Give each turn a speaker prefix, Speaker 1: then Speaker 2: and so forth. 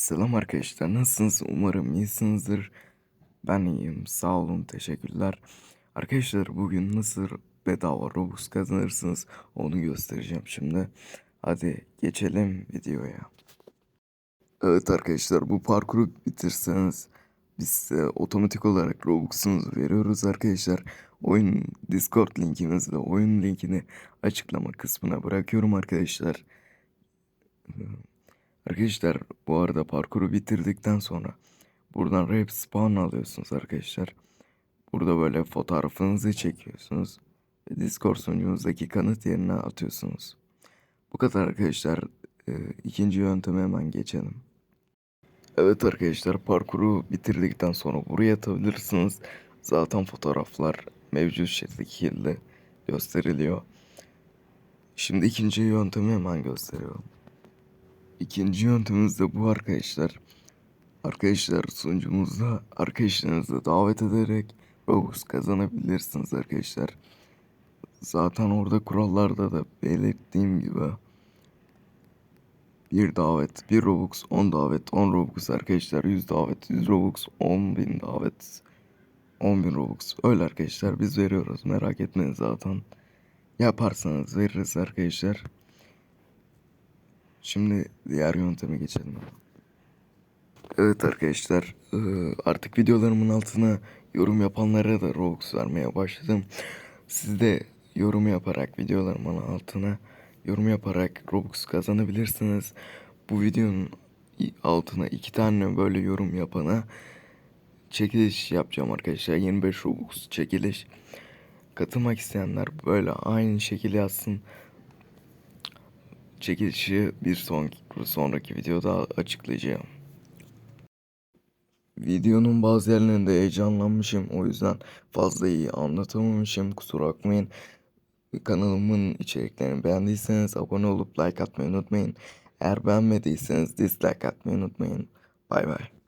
Speaker 1: Selam arkadaşlar nasılsınız? Umarım iyisinizdir. Ben iyiyim. Sağ olun. Teşekkürler. Arkadaşlar bugün nasıl bedava Robux kazanırsınız onu göstereceğim şimdi. Hadi geçelim videoya. Evet arkadaşlar bu parkuru bitirseniz biz size otomatik olarak Robux'unuzu veriyoruz arkadaşlar. Oyun Discord linkimiz ve oyun linkini açıklama kısmına bırakıyorum arkadaşlar. Arkadaşlar bu arada parkuru bitirdikten sonra buradan rap spawn alıyorsunuz arkadaşlar. Burada böyle fotoğrafınızı çekiyorsunuz. Ve Discord sunucumuzdaki kanıt yerine atıyorsunuz. Bu kadar arkadaşlar. Ee, ikinci yönteme hemen geçelim. Evet arkadaşlar parkuru bitirdikten sonra buraya atabilirsiniz. Zaten fotoğraflar mevcut şekilde gösteriliyor. Şimdi ikinci yöntemi hemen gösteriyorum. İkinci yöntemimiz de bu arkadaşlar. Arkadaşlar sunucumuzda arkadaşlarınızı davet ederek Robux kazanabilirsiniz arkadaşlar. Zaten orada kurallarda da belirttiğim gibi bir davet, bir Robux, 10 davet, 10 Robux arkadaşlar, 100 davet, 100 Robux, 10 bin davet, 10 bin Robux. Öyle arkadaşlar biz veriyoruz merak etmeyin zaten. Yaparsanız veririz arkadaşlar. Şimdi diğer yönteme geçelim. Evet arkadaşlar eee, artık videolarımın altına yorum yapanlara da Robux vermeye başladım. Siz de yorum yaparak videolarımın altına yorum yaparak Robux kazanabilirsiniz. Bu videonun altına iki tane böyle yorum yapana çekiliş yapacağım arkadaşlar. 25 Robux çekiliş. Katılmak isteyenler böyle aynı şekilde yazsın. Çekilişi bir son, sonraki videoda açıklayacağım. Videonun bazı yerlerinde heyecanlanmışım. O yüzden fazla iyi anlatamamışım. Kusura bakmayın. Kanalımın içeriklerini beğendiyseniz abone olup like atmayı unutmayın. Eğer beğenmediyseniz dislike atmayı unutmayın. Bay bay.